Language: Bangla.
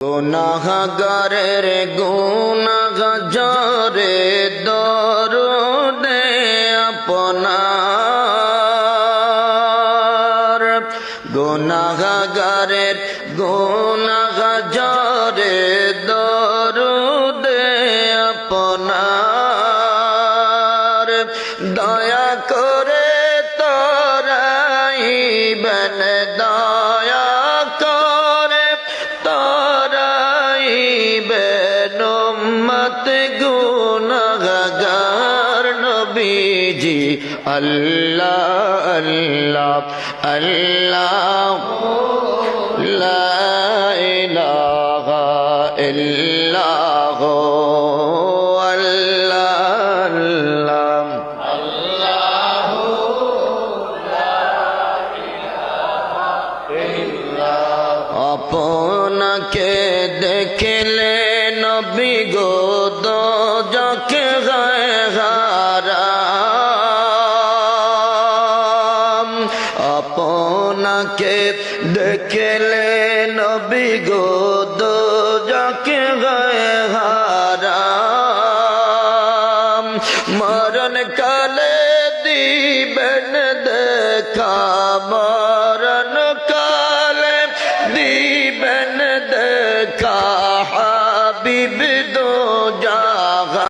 গুনাহগারের গুনাহজরে দরুদে আপনার। গুনাহগারের গুনাহজরে দরুদে আপনার। দয়া করে তোরাইবেন দয়া করে মত গুনাগার নবীজি আল্লাহ আল্লাহ আল্লাহ লা ইলাহা ইল্লাহ আল্লাহ আল্লাহ আপনাকে দেখলে নবী গো দোজকে গায়ে হারাম আপনাকে দেখলে নবী গো দোজকে গায়ে হারাম মরণ কালে দিবেন দেখা মরণ কালে দিবেন দেখা